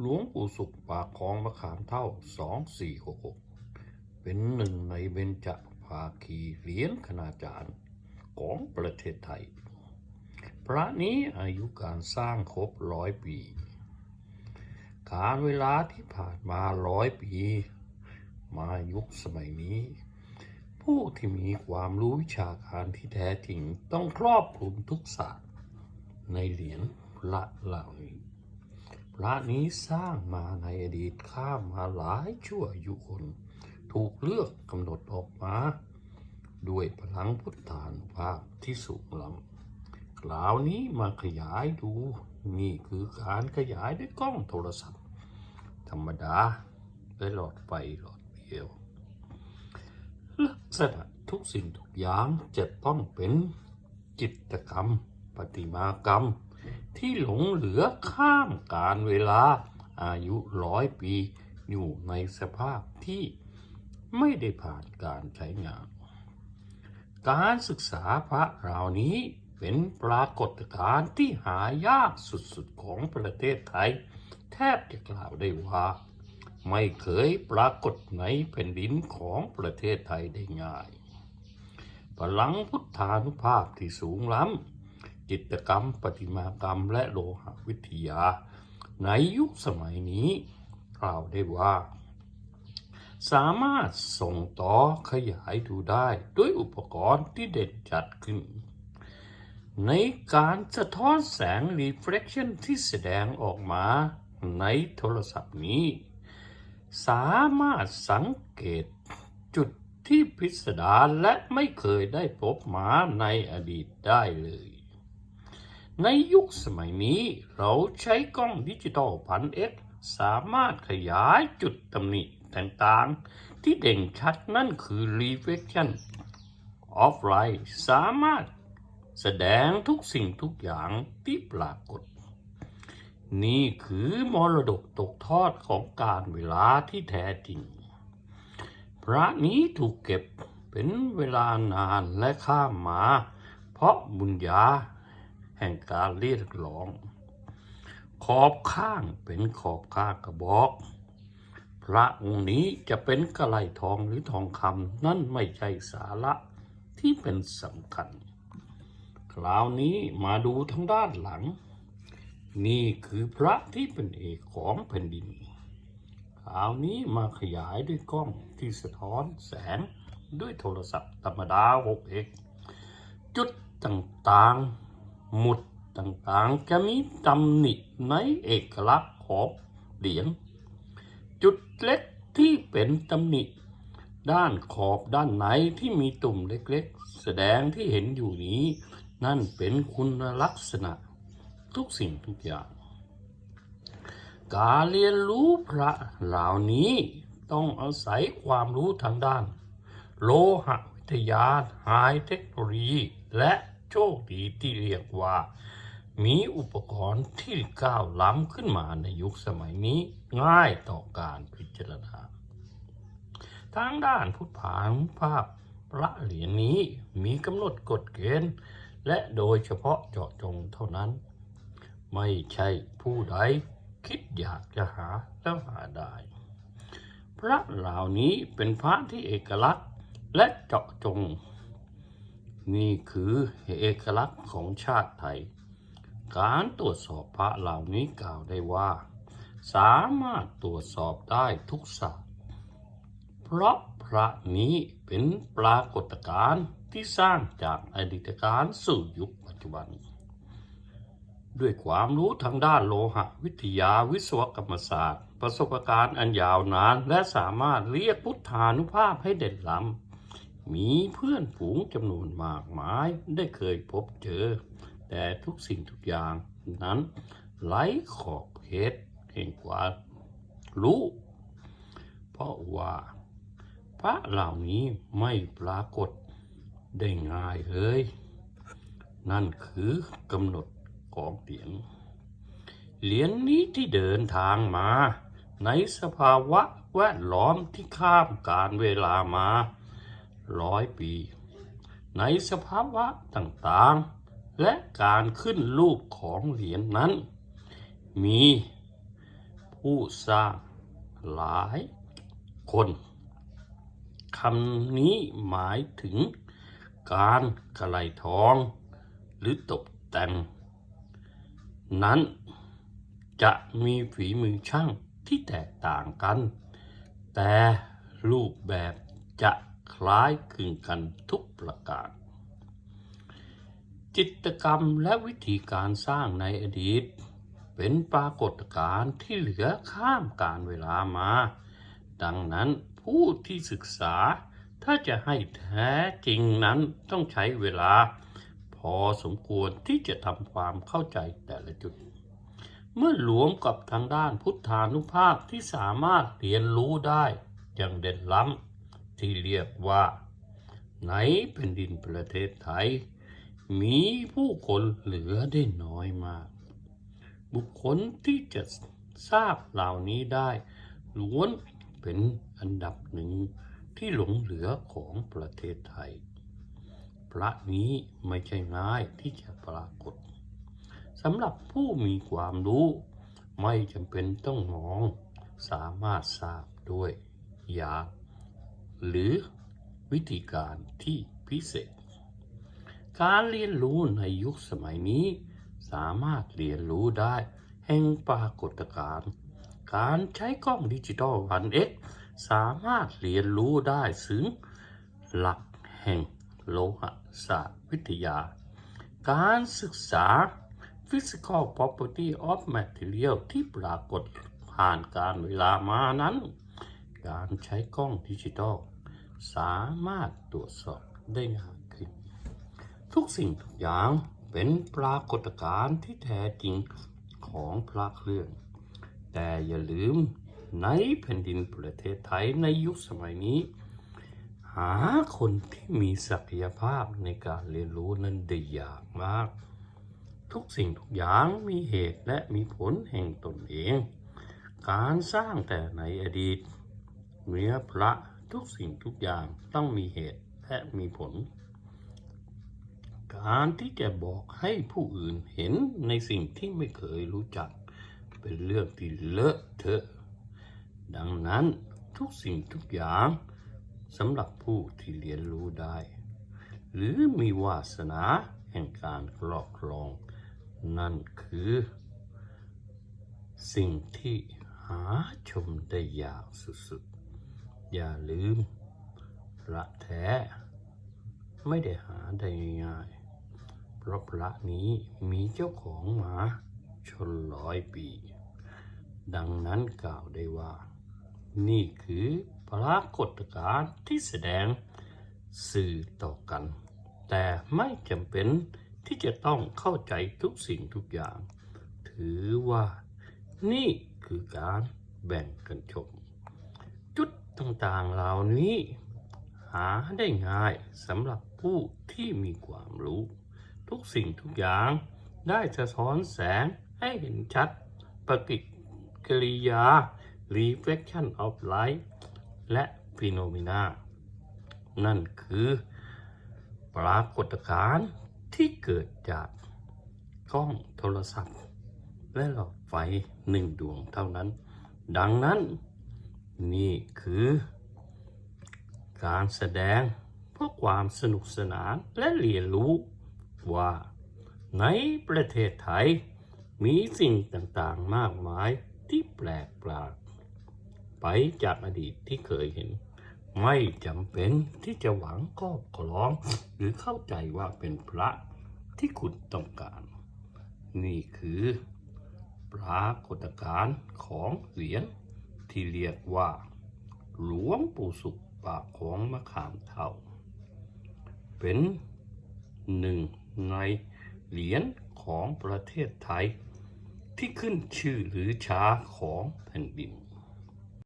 หลวงปู่สุขปากคลองมะขามเท่าสองสี่หกหกเป็นหนึ่งในเบญจภาคีเหรียญคณาจารย์ของประเทศไทย พระนี้อายุการสร้างครบร้อยปี การเวลาที่ผ่านมาร้อยปี มายุคสมัยนี้ ผู้ที่มีความรู้วิชาการที่แท้จริงต้องครอบคลุมทุกศาสตร์ในเหรียญพระเหล่านี้ พระนี้สร้างมาในอดีตข้ามมาหลายชั่วอายุคน ถูกเลือกกำหนดออกมา ด้วยพลังพุทธานุภาพที่สูงล้ำกล่าวนี้มาขยายดู นี่คือการขยายด้วยกล้องโทรศัพท์ ธรรมดาด้หลอดไฟหลอดเดียวลักษณะทุกสิ่งทุกอย่างจะต้องเป็นจิตกรรมประติมากรรม ที่หลงเหลือข้ามการเวลาอายุร้อยปี อยู่ในสภาพที่ไม่ได้ผ่านการใช้งาน การศึกษาพระเหล่านี้เป็นปรากฏการณ์ที่หายากสุดๆของประเทศไทย แทบจะกล่าวได้ว่า ไม่เคยปรากฏในแผ่นดินของประเทศไทยได้ง่าย พลังพุทธานุภาพที่สูงล้ำ จิตกรรมประติมากรรม และโลหะวิทยา ในยุคสมัยนี้กล่าวได้ว่า สามารถส่งต่อขยายดูได้ด้วยอุปกรณ์ที่เด่นจัดขึ้น ในการสะท้อนแสง reflection ที่แสดงออกมาในโทรศัพท์นี้ สามารถสังเกตจุดที่พิสดารและไม่เคยได้พบมาในอดีตได้เลย ในยุคสมัยนี้เราใช้กล้องดิจิตอลพันเอ็กสามารถขยายจุดตำหนิต่างๆ ที่เด่นชัดนั่นคือ reflection of light สามารถแสดงทุกสิ่งทุกอย่างที่ปรากฏ นี่คือมรดกตกทอดของการเวลาที่แท้จริง พระนี้ถูกเก็บเป็นเวลานานและข้ามมา เพราะบุญญา แห่งการเรียกร้อง ขอบข้างเป็นขอบข้างกระบอก พระองค์นี้จะเป็นกระไลทองหรือทองคำนั่นไม่ใช่สาระที่เป็นสำคัญ คราวนี้มาดูทางด้านหลัง นี่คือพระที่เป็นเอกของแผ่นดินคราวนี้มาขยายด้วยกล้องที่สะท้อนแสงด้วยโทรศัพท์ธรรมดา 6x จุดต่างๆ หมุดต่างๆ จะมีตำหนิในเอกลักษณ์ของเหรียญจุดเล็กที่เป็นตำหนิ ด้านขอบด้านในที่มีตุ่มเล็กๆ แสดงที่เห็นอยู่นี้ นั่นเป็นคุณลักษณะ ทุกสิ่งทุกอย่าง การเรียนรู้พระเหล่านี้ต้องอาศัยความรู้ทางด้าน โลหะวิทยาไฮเทคโนโลยีและ โชคดีที่เรียกว่า มีอุปกรณ์ที่ก้าวล้ำขึ้นมาในยุคสมัยนี้ง่ายต่อการพิจารณา ทางด้านพุทธานุภาพพระเหรียญนี้มีกำหนดกฎเกณฑ์ และโดยเฉพาะเจาะจงเท่านั้น ไม่ใช่ผู้ใดคิดอยากจะหาแล้วหาได้ พระเหล่านี้เป็นพระที่เอกลักษณ์และเจาะจง นี่คือเอกลักษณ์ของชาติไทย การตรวจสอบพระเหล่านี้กล่าวได้ว่า สามารถตรวจสอบได้ทุกศาสตร์เพราะพระนี้เป็นปรากฏการณ์ที่สร้างจากอดีตการสู่ยุคปัจจุบัน ด้วยความรู้ทางด้านโลหะวิทยาวิศวกรรมศาสตร์ ประสบการณ์อันยาวนาน และสามารถเรียกพุทธานุภาพให้เด่นล้ำ มีเพื่อนฝูงจำนวนมากมายได้เคยพบเจอ แต่ทุกสิ่งทุกอย่างนั้นไร้ขอบเขตแห่งความรู้ เพราะว่า พระเหล่านี้ไม่ปรากฏได้ง่ายเลย นั่นคือกำหนดของเหรียญเหรียญนี้ที่เดินทางมา ในสภาวะแวดล้อมที่ข้ามการเวลามา ร้อยปี ในสภาวะต่างๆ และการขึ้นรูปของเหรียญนั้น มีผู้สร้างหลายคนคำนี้หมายถึงการกระไลทองหรือตกแต่ง นั้นจะมีฝีมือช่างที่แตกต่างกัน แต่รูปแบบจะ คล้ายคลึงกันทุกประการจิตกรรมและวิธีการสร้างในอดีต เป็นปรากฏการณ์ที่เหลือข้ามการเวลามา ดังนั้นผู้ที่ศึกษาถ้าจะให้แท้จริงนั้นต้องใช้เวลา พอสมควรที่จะทำความเข้าใจแต่ละจุด เมื่อรวมกับทางด้านพุทธานุภาพที่สามารถเรียนรู้ได้อย่างเด่นล้ำ ที่เรียกว่า ในแผ่นดินประเทศไทย มีผู้คนเหลือได้น้อยมาก บุคคลที่จะทราบเหล่านี้ได้ล้วนเป็นอันดับหนึ่งที่หลงเหลือของประเทศไทย พระนี้ไม่ใช่ง่ายที่จะปรากฏสำหรับผู้มีความรู้ ไม่จำเป็นต้องมอง สามารถทราบด้วยยา หรือวิธีการที่พิเศษ การเรียนรู้ในยุคสมัยนี้ สามารถเรียนรู้ได้ แห่งปรากฏการณ์การใช้กล้องดิจิตอลวันเอ็กสามารถเรียนรู้ได้ถึงหลักแห่งโลหะศาสตร์วิทยา การศึกษา Physical Property of Material ที่ปรากฏผ่านการเวลามานั้น การใช้กล้องดิจิตอลสามารถตรวจสอบได้ง่ายขึ้น ทุกสิ่งทุกอย่างเป็นปรากฏการณ์ที่แท้จริงของพระเครื่อง แต่อย่าลืมในแผ่นดินประเทศไทยในยุคสมัยนี้ หาคนที่มีศักยภาพในการเรียนรู้นั้นได้ยากมาก ทุกสิ่งทุกอย่างมีเหตุและมีผลแห่งตนเอง การสร้างแต่ในอดีต เมื่อพระทุกสิ่งทุกอย่างต้องมีเหตุและมีผล การที่จะบอกให้ผู้อื่นเห็นในสิ่งที่ไม่เคยรู้จัก เป็นเรื่องที่เลอะเทอะ ดังนั้นทุกสิ่งทุกอย่างสำหรับผู้ที่เรียนรู้ได้ หรือมีวาสนาแห่งการครอบครอง นั่นคือ สิ่งที่หาชมได้ยากสุดๆ อย่าลืมพระแท้ ไม่ได้หาได้ง่ายเพราะพระนี้มีเจ้าของมาชนร้อยปี ดังนั้นกล่าวได้ว่า นี่คือปรากฏการณ์ที่แสดงสื่อต่อกัน แต่ไม่จำเป็นที่จะต้องเข้าใจทุกสิ่งทุกอย่าง ถือว่านี่คือการแบ่งกันชม ต่างๆเหล่านี้ หาได้ง่ายสำหรับผู้ที่มีความรู้ ทุกสิ่งทุกอย่างได้สะท้อนแสงให้เห็นชัดปฏิกิริยา reflection of light และ phenomena นั่นคือปรากฏการณ์ที่เกิดจากกล้องโทรศัพท์ และหลอดไฟหนึ่งดวงเท่านั้น ดังนั้น นี่คือ การแสดงเพื่อความสนุกสนานและเรียนรู้ว่าในประเทศไทย มีสิ่งต่างๆมากมายที่แปลกประหลาดไปจากอดีตที่เคยเห็น ไม่จำเป็นที่จะหวังครอบครอง หรือเข้าใจว่าเป็นพระที่คุณต้องการ นี่คือ ปรากฏการณ์ของเหรียญ ที่เรียกว่า หลวงปู่สุขปากของมะขามเท่า เป็นหนึ่งในเหรียญของประเทศไทย ที่ขึ้นชื่อหรือช้าของแผ่นดิน